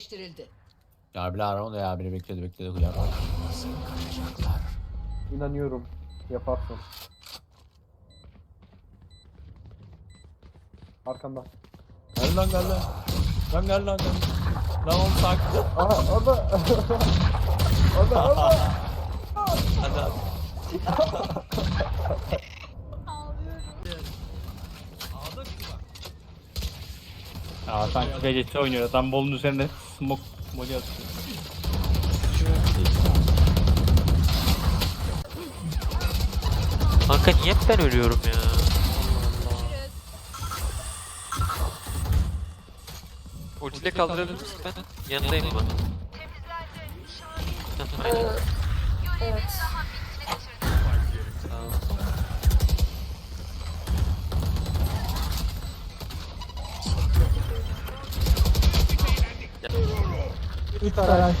Değiştirildi. Ya bir ara onu ya biri bekledi bekledi hıyar. İnanıyorum. Yaparsın. Arkanda. Gel lan gel lan. Lan gel lan gel. Lan oğlum sakin. Aha o da. o da o da. Hadi hadi. Ya sanki VCT oynuyor. Adam bolun üzerinde smoke molly atıyor. Kanka niye hep ben ölüyorum ya? Ultiyle kaldırabilir misin ben? Yanındayım mı? Heh, aynen. Evet. 3 araç.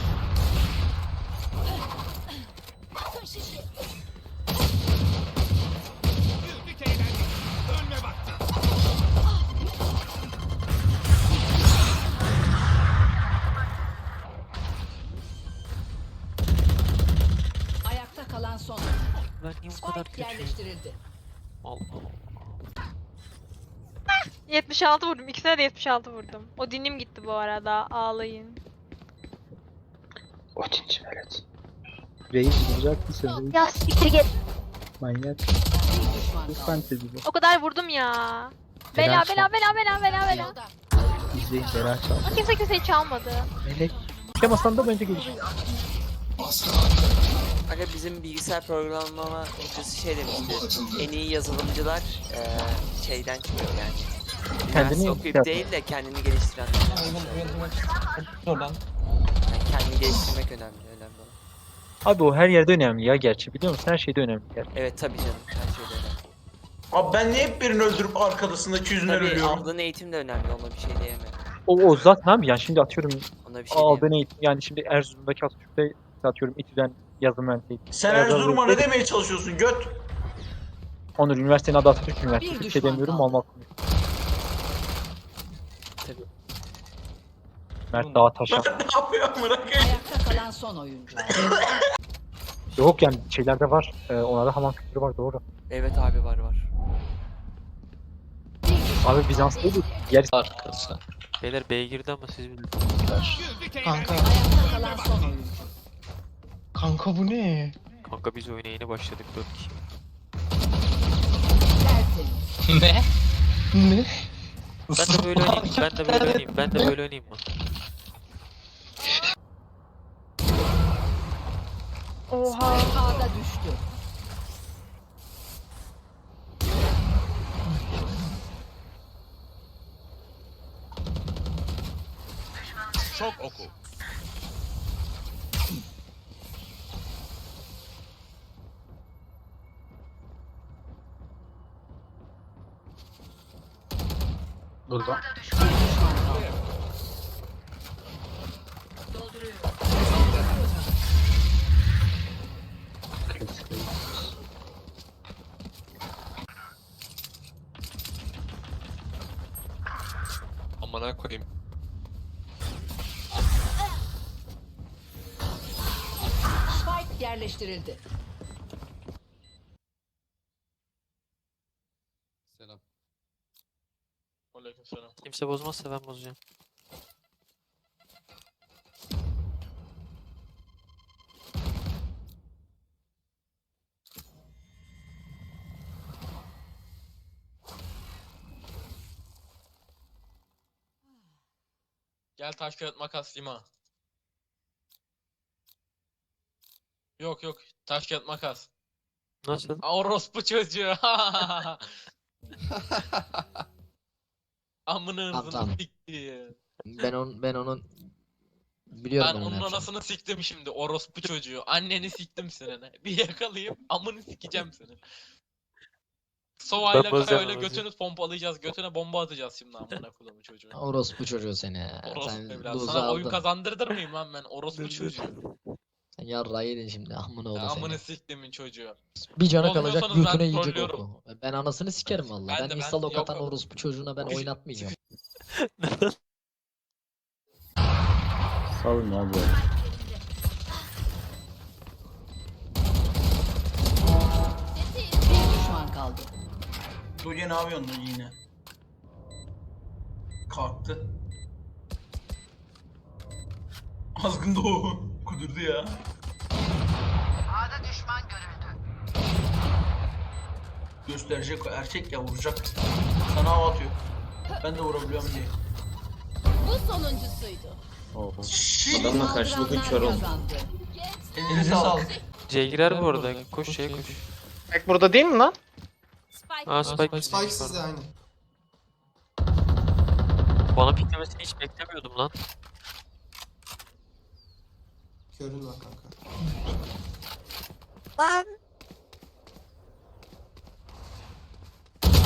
Ayakta kalan son. Ben yerleştirildi. Allah Allah. Ah, 76 vurdum. İkisine de 76 vurdum. O dinim gitti bu arada. Ağlayın. Odinci velet. Reis vuracak mısın? Ya siktir git. Manyak. Bu fantezi bu. O kadar vurdum ya. Bela Helal bela bela bela bela bela. İzleyin Berat çal. Ama kimse kimseyi çalmadı. Melek. Çıkamasan da bence gelir. Aga bizim bilgisayar programlama hocası şey demişti. En iyi yazılımcılar eee, şeyden çıkıyor yani. Kendini Kendini okuyup değil de kendini geliştiren. Oradan. Kendini geliştirmek önemli, önemli. olan. Abi o her yerde önemli ya gerçi biliyor musun? Her şeyde önemli. gerçi. Evet tabii canım, her şeyde önemli. Abi ben niye hep birini öldürüp arkadasındaki yüzünden Tabii ölüyorum? aldığın eğitim de önemli, ona bir şey diyemem. O, o zaten abi yani şimdi atıyorum Ona bir şey aldığın diyemem. eğitim yani şimdi Erzurum'daki Atatürk'te atıyorum İTÜ'den yazılım mühendisliği. Sen Erzurum'a ne demeye çalışıyorsun göt? Onur üniversitenin adı Atatürk Bir Üniversitesi. Bir şey düşman demiyorum kaldı. almak. Tabii. Mert Dağ Taşan. ne yapıyor amına koyayım? Ayakta kalan son oyuncu. Yok yani şeylerde var. Ee, onlarda hamam kültürü var doğru. Evet abi var var. Abi Bizans değil. Yer Arkası. Beyler B'ye girdi ama siz bilin. Kanka, Ayakta kalan son oyuncu. kanka bu ne? Kanka biz oyuna yeni başladık 4 kişi. Tertemiz. Ne? Ne? Ben de böyle oynayayım. Ben de böyle oynayayım. Ben de böyle oynayayım mı? Oha. Spike A'da düştü. Çok oku. burada. Klasik reis. Amına koyayım. Spike yerleştirildi. Selam. Aleykümselam. Kimse bozmazsa ben bozacağım. Gel taş kağıt makas Lima. Yok yok taş kağıt makas. Nasıl? Aa, Orospu çocuğu. Amına Tamam, sikti. Ben onun ben onun biliyorum Ben ben, onun anasını siktim şimdi orospu çocuğu. Anneni siktim senin. Bir yakalayayım amını sikeceğim seni. Sovayla Ben bozacağım, öyle ben götünü pompalayacağız. Götüne bomba atacağız şimdi amına kodumu çocuğu. Orospu çocuğu seni. Orospu sen evlat. lose'u Sana oyun aldın. kazandırdır mıyım lan ben? Orospu çocuğu. Sen yarrağı yedin şimdi amına oğlu Amını seni. siktimin çocuğu. Bir cana kalacak Bozmuyorsanız ben götüne yiyecek trollüyorum. oku. Ben anasını sikerim valla. Ben Ben, de, ben- install ok yok atan o- orospu çocuğuna ben oynatmayacağım. Salın ya bu. Bir düşman kaldı. Doge ne yapıyorsun Doge yine? Kalktı. Azgın doğu. Kudurdu ya. Gösterecek o erkek ya vuracak. Sana hava atıyor. Ben de vurabiliyorum diye. Bu sonuncusuydu. Şşş. Adamla karşılıklı kör oldu. Kazandı. Elinize sağlık. C girer bu arada. Koş C'ye koş. Spike burada değil mi lan? Aa Spike. Spike sizde aynı. Bana piklemesini hiç beklemiyordum lan. Körün var kanka.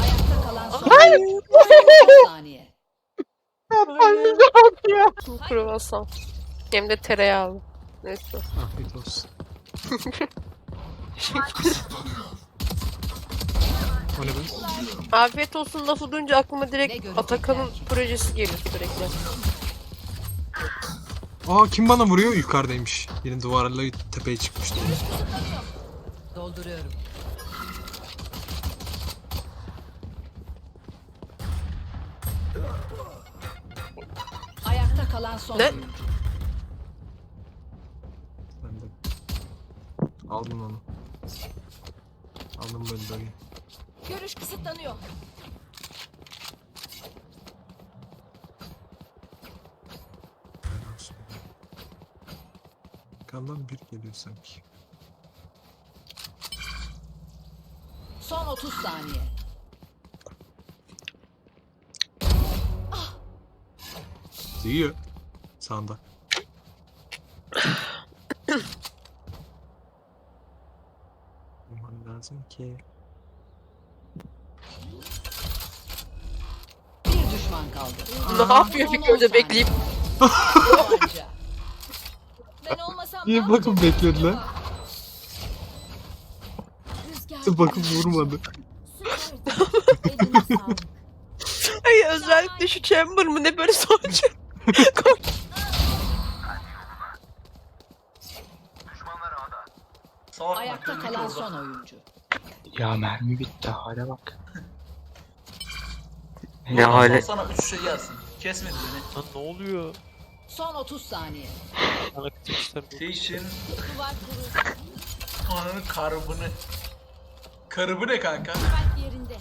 Ayakta kalan son. 30 saniye. Kruvasan. Hem de tereyağlı. Neyse. Afiyet olsun. o ne be? Afiyet olsun lafı duyunca aklıma direkt Atakan'ın projesi geliyor sürekli. Aa kim bana vuruyor? Yukarıdaymış. Yine duvarla tepeye çıkmıştı. Dolduruyorum. Ayakta kalan son Ne? Ben de. Aldım onu. Aldım böyle böyle. Görüş kısıtlanıyor. Kandan bir geliyor sanki. Son 30 saniye. Yiyor. Sağında. Olman lazım ki. Bir düşman kaldı. Ne yapıyor bir saniye. bekleyip ben olmasam Niye bakıp beklediler? Bakıp vurmadı. Ay özellikle şu chamber mı ne böyle sonucu. Ayakta kalan orada. son oyuncu. Ya mermi bitti hale bak. Ne hale. Sana üç şey gelsin. Kesmedi beni. Lan ne oluyor? Son 30 saniye. Bana kıtmışlar bu. Station Duvar kuruldu. ananın karbını. Karabı ne kanka? Kalp yerinde.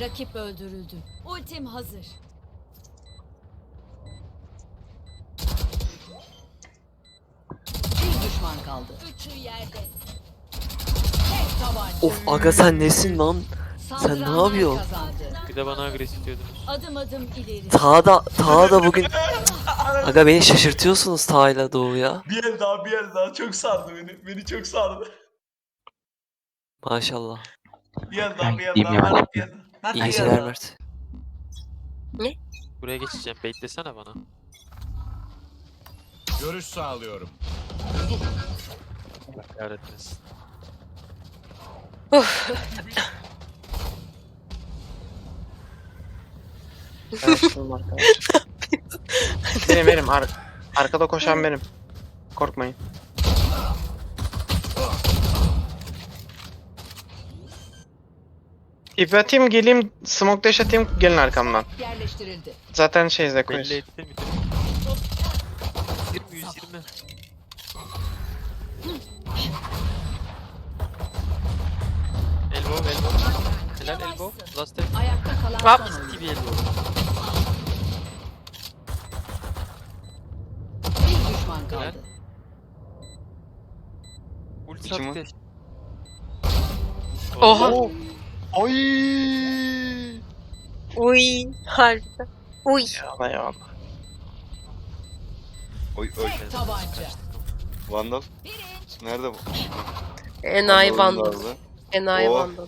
Rakip öldürüldü. Ultim hazır. Bir düşman kaldı. Üçü yerde. Tek tabanca. Of aga sen nesin lan? Saldıranlar ne yapıyorsun? Bir de bana agresif diyordunuz. Adım adım ileri. Tağda, Tağda bugün... Aga beni şaşırtıyorsunuz Tağ'yla Doğu ya. Bir el daha bir el daha çok sardı beni. Beni çok sardı. Maşallah. Bir el daha bir el daha. Mert bir el daha. Mert İyi geceler. Mert. Buraya geçeceğim. Beklesene bana. Görüş sağlıyorum. Allah kahretmesin. Benim benim. Ar arkada koşan benim. Korkmayın. İp atayım geleyim, smoke dash atayım gelin arkamdan. Yerleştirildi. Zaten şey Belli etti mi? 120 120. Elbow elbow. Helal elbow. Last step. Ayakta kalan Hop. son oyuncu. TV elbow. Bir düşman kaldı. Ulti İki mi? attı. Oha. Oy. Uy. Harbiden. Uy. Ya ya. Oy oy. Tek tabanca. Vandal. Nerede bu? Enayi vandal. lazım. Enayi Oh. vandal.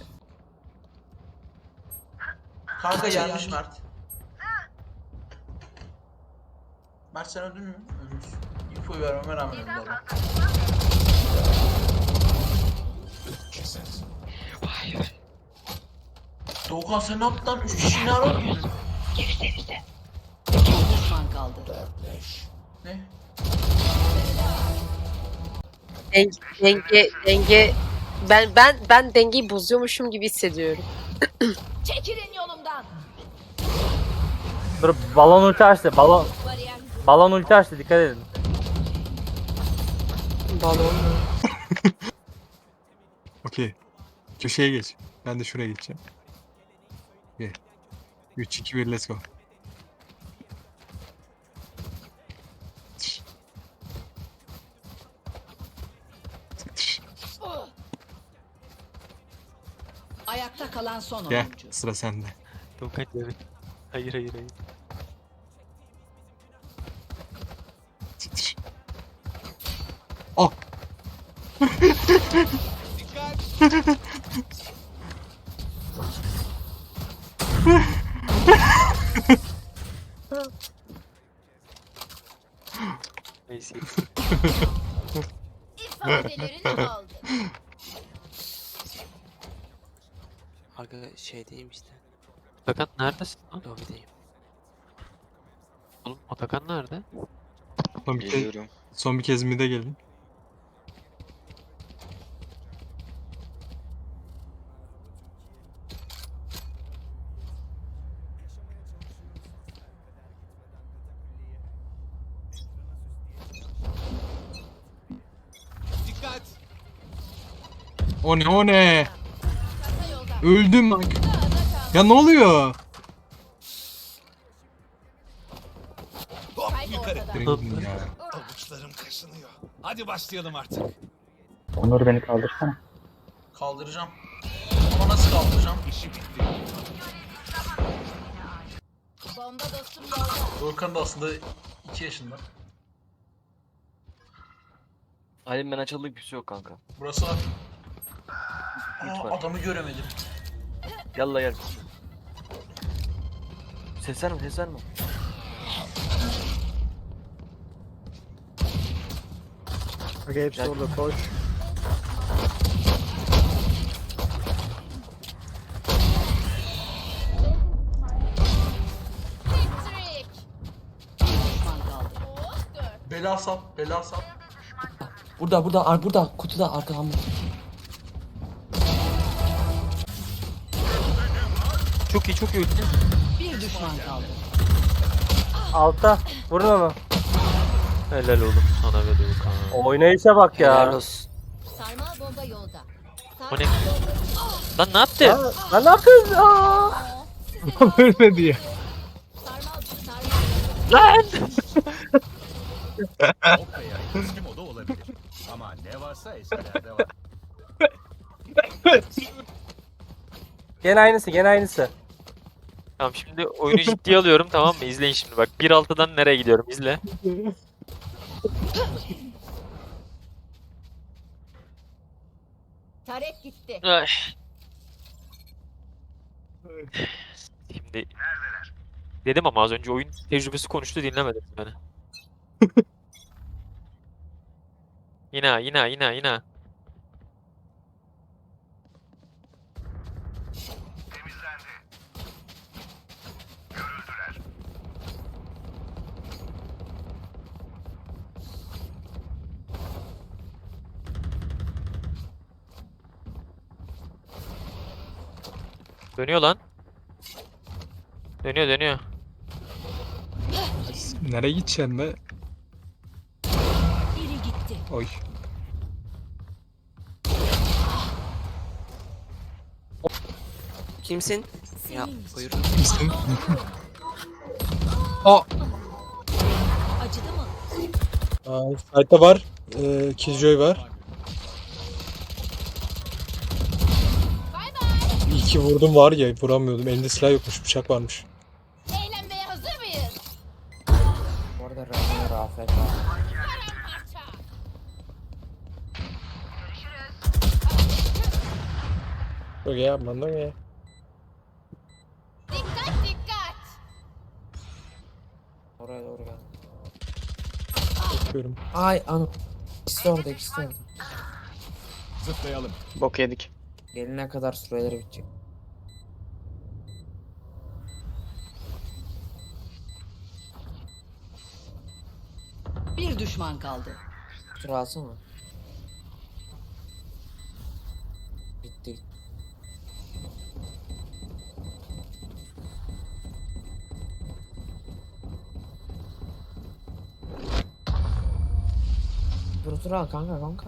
Kanka gelmiş Mert. Mert sen öldün mü? Ölmüşsün. Info vermeme rağmen öldü adam. Doğukan sen ne yaptın lan? Üç kişi ne ara? Düşman kaldı. Ne? Denge, denge, denge. Ben ben ben dengeyi bozuyormuşum gibi hissediyorum. Çekilin yolumdan. Dur balon ulti açtı. Balon Bariyer balon ulti açtı dikkat edin. Balon. Okey. Köşeye geç. Ben de şuraya geçeceğim. Okay. 3 2 1 let's go. Ayakta kalan son Gel oyuncu. sıra sende. Doğukan evet. Hayır hayır hayır. Oh. Neyse. İfadelerini aldı. Aga şeydeyim işte. Atakan neredesin lan? Lobideyim. Oğlum Atakan nerede? Son bir, kez, Geliyorum. son bir kez mid'e gelin. O ne o ne? Öldüm lan. Ya ne oluyor? Ya. Avuçlarım kaşınıyor. Hadi başlayalım artık. Onur beni kaldırsana. Kaldıracağım. Ama nasıl kaldıracağım? İşi bitti. Bomba dostum yolda. Doğukan da aslında 2 yaşında. Halim ben açıldık bir şey yok kanka. Burası Aa, adamı göremedim. Yalla gel. Ses verme ses verme. Okey hepsi orada koş. Trick. Düşman kaldı. Oh, dört. Bela sap, bela sap. Burada burada ar burada kutuda arkamda. Çok iyi çok iyi. Bir düşman kaldı. Altta. Vurun onu. Helal oğlum sana be Doğukan. Oynayışa bak Helal ya. olsun. Sarmal bomba yolda. O ne? Lan ne yaptın? Lan, lan ne yapıyorsun? Aa! Ölmedi ya. Sarmal sarmal. Opera eski moda olabilir. Ama ne varsa eskilerde var. Gene aynısı gene aynısı. Tamam şimdi oyunu ciddiye alıyorum tamam mı? İzleyin şimdi bak. 1.6'dan nereye gidiyorum izle. Tarek gitti. Ay. Şimdi dedim ama az önce oyun tecrübesi konuştu dinlemedin beni. yine yine yine yine. Dönüyor lan. Dönüyor dönüyor. Nereye gideceksin be? Biri gitti. Oy. Kimsin? Ya Senin için. buyur. Misin? Aa. Acıdı mı? Fight'ta var. Ee, Killjoy var. Bay. İyi ki vurdum var ya vuramıyordum. Elinde silah yokmuş bıçak varmış. Eğlenmeye hazır mıyız? Orada Rafet Rafet var. Paramparça. Okey yapman da okey. Dikkat dikkat. Oraya doğru gel. Bakıyorum. Ay anam. İkisi orada ikisi orada. Zıplayalım. Bok yedik. Gelene kadar süreleri bitecek. Düşman kaldı. Dur alsana. Bitti gitti. Dur dur al kanka kanka.